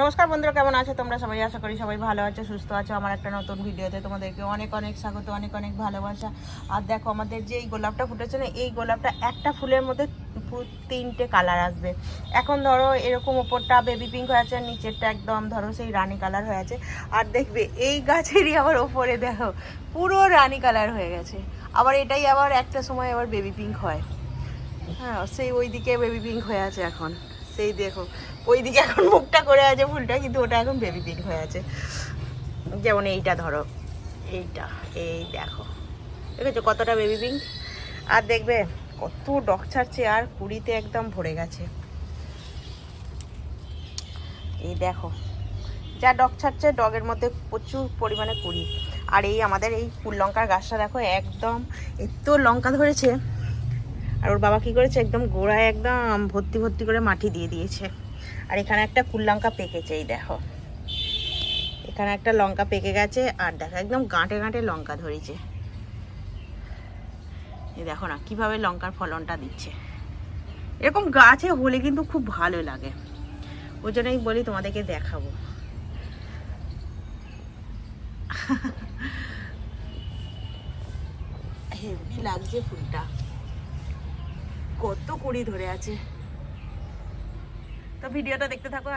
নমস্কার বন্ধুরা, কেমন আছো তোমরা? সবাই আশা করি সবাই ভালো আছো, সুস্থ আছো। আমার একটা নতুন ভিডিওতে তোমাদেরকে অনেক অনেক স্বাগত, অনেক অনেক ভালোবাসা। আর দেখো, আমাদের যে এই গোলাপটা ফুটেছে না, এই গোলাপটা একটা ফুলের মধ্যে তিনটে কালার আসবে। এখন ধরো, এরকম ওপরটা বেবি পিঙ্ক হয়ে আছে, নিচেরটা একদম ধরো সেই রানী কালার হয়ে আছে। আর দেখবে, এই গাছেরই আবার ওপরে দেখো, পুরো রানী কালার হয়ে গেছে। আবার এটাই আবার একটা সময় আবার বেবি পিঙ্ক হয়। হ্যাঁ সেই ওই দিকে বেবি পিঙ্ক হয়ে আছে এখন। সেই দেখো ওইদিকে এখন মুখটা করে আছে ফুলটা কিন্তু ওটা এখন বেবি পিঙ্ক হয়ে আছে। যেমন এইটা ধরো, এইটা, এই দেখো। দেখেছ কতটা বেবি পিঙ্ক আর দেখবে কত ডক ছাড়ছে, আর কুড়িতে একদম ভরে গেছে। এই দেখো, যা ডগ ছাড়ছে, ডগের মধ্যে প্রচুর পরিমাণে কুড়ি। আর এই আমাদের এই ফুল লঙ্কার গাছটা দেখো, একদম এত লঙ্কা ধরেছে। আর ওর বাবা কি করেছে, একদম গোড়ায় একদম ভর্তি ভর্তি করে মাটি দিয়ে দিয়েছে। আর এখানে একটা কুল লঙ্কা পেকেছে, এই দেখো। এখানে একটা লঙ্কা পেকে গেছে, আর দেখো, একদম গাঁটে গাঁটে লঙ্কা ধরেছে। এই দেখো না, কীভাবে লঙ্কার ফলনটা দিচ্ছে। এরকম গাছে হলে কিন্তু খুব ভালো লাগে। ওই জন্যই বলি তোমাদেরকে দেখাবো। লাগছে ফুলটা। কত কুড়ি ধরে আছে। তো ভিডিওটা দেখতে থাকো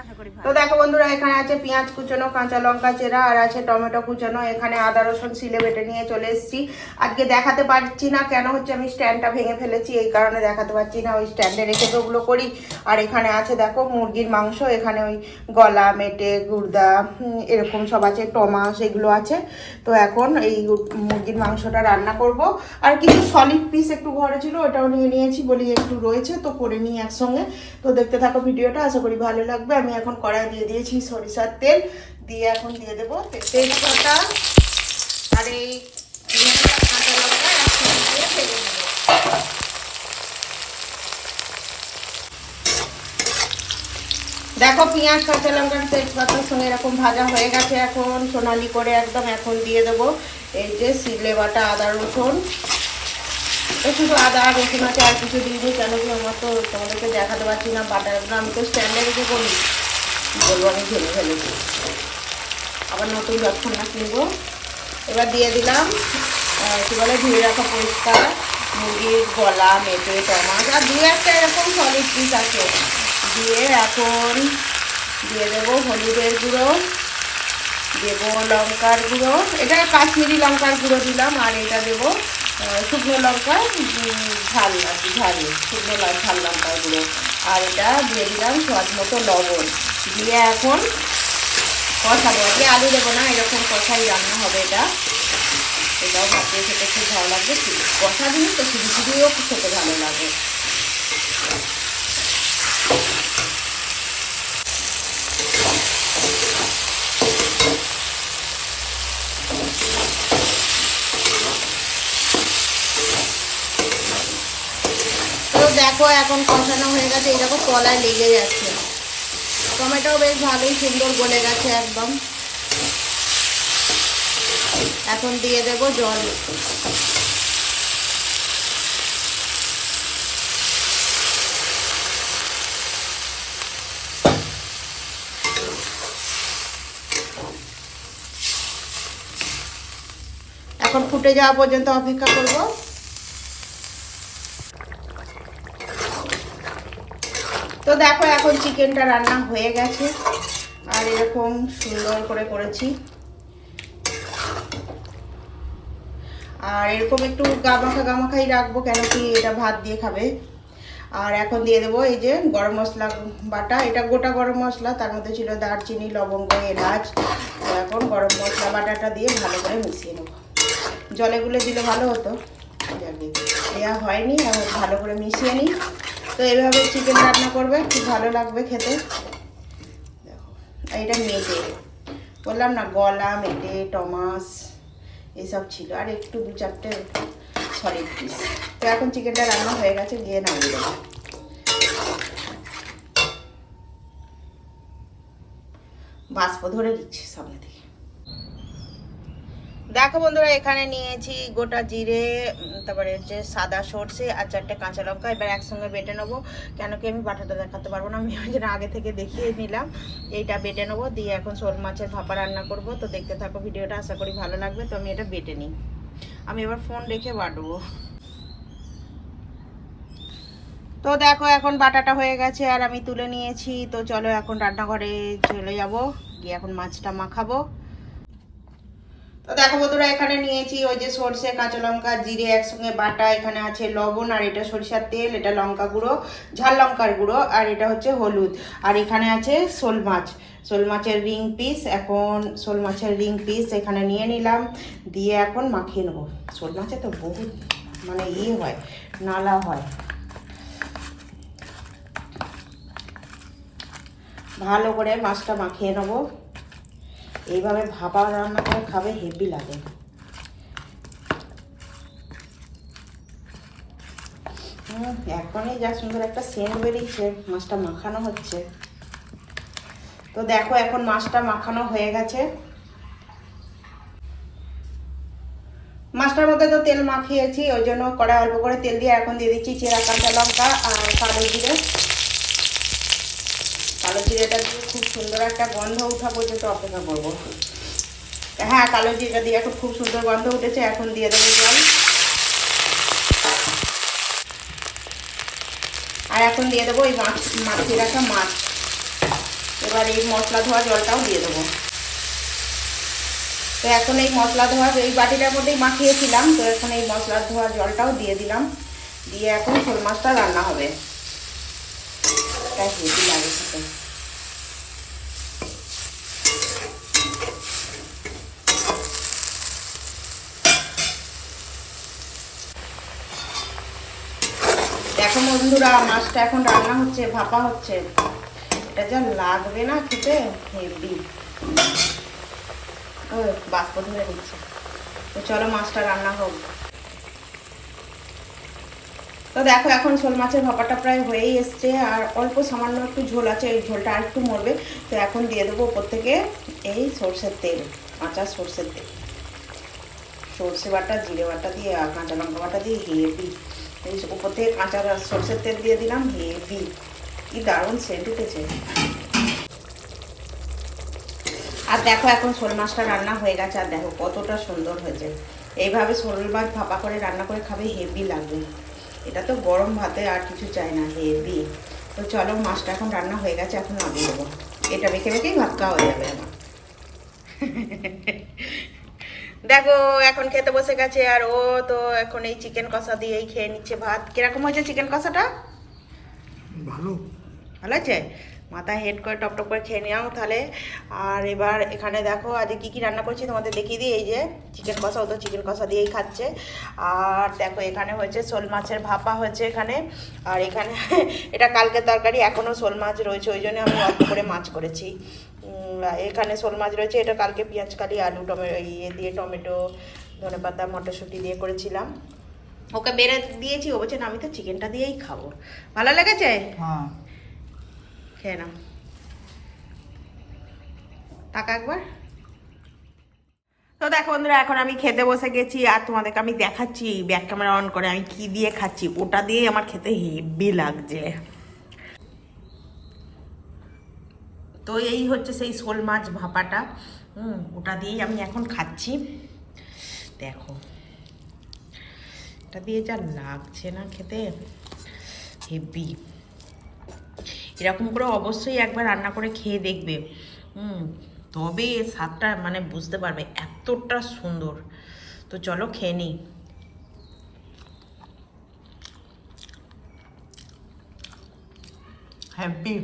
তো দেখো বন্ধুরা, এখানে আছে পেঁয়াজ কুচানো, কাঁচা লঙ্কা চেরা, আর আছে টমেটো কুচানো। এখানে আদা, রসুন সিলে বেটে নিয়ে চলে এসেছি। আজকে দেখাতে পারছি না কেন হচ্ছে আমি স্ট্যান্ডটা ভেঙে ফেলেছি, এই কারণে দেখাতে পারছি না। ওই স্ট্যান্ডে রেখে তো ওগুলো করি। আর এখানে আছে দেখো মুরগির মাংস, এখানে ওই গলা, মেটে, গুর্দা এরকম সব আছে, টমাস, এগুলো আছে। তো এখন এই মুরগির মাংসটা রান্না করব। আর কিছু সলিড পিস একটু ঘরে ছিল, ওটাও নিয়ে নিয়েছি বলি একটু রয়েছে, তো করে নিই একসঙ্গে। তো দেখতে থাকো ভিডিওটা আশা করি ভালো লাগবে। আমি এখন কড়াই দিয়ে দিয়েছি সরিষার তেল। দিয়ে এখন দিয়ে দেবো তেজপাতা আর এই দেখো পেঁয়াজ, কাঁচা লঙ্কার তেজপাতার সঙ্গে এরকম ভাজা হয়ে গেছে এখন। সোনালি করে একদম এখন দিয়ে দেবো। এই যে সিলে বাটা আদা রসুন। শুধু আদা রসুন আছে, আর কিছু দিইনি কেন কি আমার তো তোমাদেরকে দেখাতে পারছি না বাটারগুলো আমি তো স্ট্যান্ডে রেখে করি বলব, আমি ঢেলে ফেলেছি। আবার নতুন যতক্ষণ না কিনবো, এবার দিয়ে দিলাম কি বলে, ধুয়ে রাখা পরিষ্কার, মুরগির গলা মেটে টমাস আর দু একটা এরকম সলিড পিস আছে। দিয়ে এখন দিয়ে দেবো হলুদের গুঁড়ো, দেবো লঙ্কার গুঁড়ো এটা কাশ্মীরি লঙ্কার গুঁড়ো দিলাম, আর এটা দেবো শুকনো লঙ্কা ঝাল আর ঝাল, শুকনো ঝাল লঙ্কাগুলো আর এটা দিয়ে দিলাম স্বাদ মতো লবণ। দিয়ে এখন কষাবো। আমি আলু দেবো না, এরকম কষাই রান্না হবে এটা। এটাও ভাতে খেতে খুব ভালো লাগবে। কষা জিনিস তো শুধু শুধুও খেতে ভালো লাগে তো দেখো এখন কষানো হয়ে গেছে, এই দেখো তলায় লেগে যাচ্ছে টমেটো বেশ ভালোই সুন্দর গলে গেছে একদম। এখন দিয়ে দেবো জল। এখন ফুটে যাওয়া পর্যন্ত অপেক্ষা করব। তো দেখো এখন চিকেনটা রান্না হয়ে গেছে। আর এরকম সুন্দর করে করেছি। আর এরকম একটু গামাখা গামাখাই রাখব কেন কি এটা ভাত দিয়ে খাবে। আর এখন দিয়ে দেবো এই যে গরম মশলা বাটা। এটা গোটা গরম মশলা, তার মধ্যে ছিল দারচিনি, লবঙ্গ, এলাচ। এখন গরম মশলা বাটাটা দিয়ে ভালো করে মিশিয়ে নেব। জলে গুলে দিলে ভালো হতো। দেওয়া হয়নি ভালো করে মিশিয়ে নিই। তো এইভাবে চিকেন রান্না করবে, খুব ভালো লাগবে খেতে। দেখো এটা মেটে। বললাম না, গলা, মেটে, টমাস, এসব ছিল। আর একটু দু চারটে সলিড পিস তো এখন চিকেনটা রান্না হয়ে গেছে, গিয়ে নামিয়ে দেবো। ধরে দিচ্ছে সামনে থেকে। দেখো বন্ধুরা, এখানে নিয়েছি গোটা জিরে তারপরে হচ্ছে সাদা সর্ষে আর চারটে কাঁচা লঙ্কা। এবার একসঙ্গে বেটে নেব। কেন কি আমি বাটাটা দেখাতে পারব না, আমি ওই আগে থেকে দেখিয়ে নিলাম এইটা বেটে নেব, দিয়ে এখন শোল মাছের ভাপা রান্না করব। তো দেখতে থাকো ভিডিওটা, আশা করি ভালো লাগবে। তো আমি এটা বেটে নিই। আমি এবার ফোন রেখে বাটবো। তো দেখো, এখন বাটাটা হয়ে গেছে আর আমি তুলে নিয়েছি। তো চলো এখন রান্নাঘরে চলে যাব, গিয়ে এখন মাছটা মাখাবো। তো দেখো বন্ধুরা, এখানে নিয়েছি ওই যে সর্ষে, কাঁচা লঙ্কা, জিরে একসঙ্গে বাটা, এখানে আছে লবণ, আর এটা সরিষার তেল, এটা লঙ্কা গুঁড়ো, ঝাল লঙ্কার গুঁড়ো, আর এটা হচ্ছে হলুদ। আর এখানে আছে শোল মাছ। শোল মাছের রিং পিস, এখন শোল মাছের রিং পিস এখানে নিয়ে নিলাম, দিয়ে এখন মাখিয়ে নেব। শোল মাছে তো বহুত মানে ইয়ে হয়, নালা হয়। ভালো করে মাছটা মাখিয়ে নেব। এইভাবে ভাপা রান্না করে খাবে, হেভি লাগে। এখনই যা সুন্দর একটা সেন্ট বেরিয়েছে, মাছটা মাখানো হচ্ছে। তো দেখো এখন মাছটা মাখানো হয়ে গেছে। মাছটার মধ্যে তো তেল মাখিয়েছি, ওই জন্য কড়াই অল্প করে তেল দিয়ে এখন দিয়ে দিচ্ছি চেরা কাঁচা লঙ্কা আর কালো জিরে। কালো জিরেটা দিয়ে খুব সুন্দর একটা গন্ধ উঠা পর্যন্ত অপেক্ষা করব। হ্যাঁ কালো জিরেটা দিয়ে এখন খুব সুন্দর গন্ধ উঠেছে, এখন দিয়ে দেবো জল। আর এখন দিয়ে দেবো এই মাছ মাছিয়ে রাখা মাছ। এবার এই মশলা ধোয়া জলটাও দিয়ে দেবো। তো এখন এই মশলা ধোয়া, এই বাটিটার মধ্যেই মাখিয়েছিলাম, তো এখন এই মশলা ধোয়া জলটাও দিয়ে দিলাম। দিয়ে এখন শোল মাছটা রান্না হবে। এটা হেভি লাগে খেতে দেখো বন্ধুরা, মাছটা এখন রান্না হচ্ছে, ভাপা হচ্ছে। এটা যা লাগবে না খেতে, হেভি। ও বাষ্প ধরে দিচ্ছে তো চলো মাছটা রান্না হোক। তো দেখো, এখন শোল মাছের ভাপাটা প্রায় হয়েই এসছে, আর অল্প সামান্য একটু ঝোল আছে, এই ঝোলটা আর একটু মরবে। তো এখন দিয়ে দেবো ওপর থেকে এই সর্ষের তেল, কাঁচা সর্ষের তেল। সর্ষে বাটা, জিরে বাটা দিয়ে, আর কাঁচা লঙ্কা বাটা দিয়ে হেভি। এই উপর থেকে কাঁচা সর্ষের তেল দিয়ে দিলাম, হেভি। কি দারুণ সেন্ট উঠেছে। আর দেখো, এখন শোল মাছটা রান্না হয়ে গেছে, আর দেখো কতটা সুন্দর হয়েছে। এইভাবে শোল মাছ ভাপা করে রান্না করে খাবে, হেভি লাগবে। এটা তো গরম ভাতে আর কিছু চাই না হেভি। তো চলো মাছটা এখন রান্না হয়ে গেছে এখন নামিয়ে দেবো। এটা রেখে রেখেই ভাত খাওয়া হয়ে যাবে আমার। দেখো এখন খেতে বসে গেছে আর ও তো এখন এই চিকেন কষা দিয়েই খেয়ে নিচ্ছে ভাত। কীরকম হয়েছে চিকেন কষাটা? ভালো। ভালো আছে মাথা হেড করে, টপ টপ করে খেয়ে নিও তাহলে। আর এবার এখানে দেখো, আজকে কী কী রান্না করছি তোমাদের দেখিয়ে দিই। এই যে চিকেন কষা ও তো চিকেন কষা দিয়েই খাচ্ছে। আর দেখো, এখানে হয়েছে শোল মাছের ভাপা হয়েছে এখানে। আর এখানে এটা কালকে তরকারি, এখনও শোল মাছ রয়েছে, ওই জন্য আমি অল্প করে মাছ করেছি। এখানে শোল মাছ রয়েছে, এটা কালকে পেঁয়াজ, কালি, আলু টমেটো ইয়ে দিয়ে টমেটো, ধনে পাতা, মটরশুঁটি দিয়ে করেছিলাম। ওকে বেড়ে দিয়েছি, ও বলছেন আমি তো চিকেনটা দিয়েই খাব। ভালো লেগেছে? হ্যাঁ। খেয়ে নাও। টাকা একবার। তো দেখো বন্ধুরা, এখন আমি খেতে বসে গেছি আর তোমাদেরকে আমি দেখাচ্ছি ব্যাক ক্যামেরা অন করে আমি কি দিয়ে খাচ্ছি। ওটা দিয়েই আমার খেতে হেভি লাগছে। তো এই হচ্ছে সেই শোল মাছ ভাপাটা। হুম, ওটা দিয়েই আমি এখন খাচ্ছি। দেখো। এটা দিয়ে যা লাগছে না খেতে। হেভি এরকম করে অবশ্যই একবার রান্না করে খেয়ে দেখবে। হুম, তবে স্বাদটা মানে বুঝতে পারবে এতটা সুন্দর। তো চলো খেয়ে নিই। হ্যাপি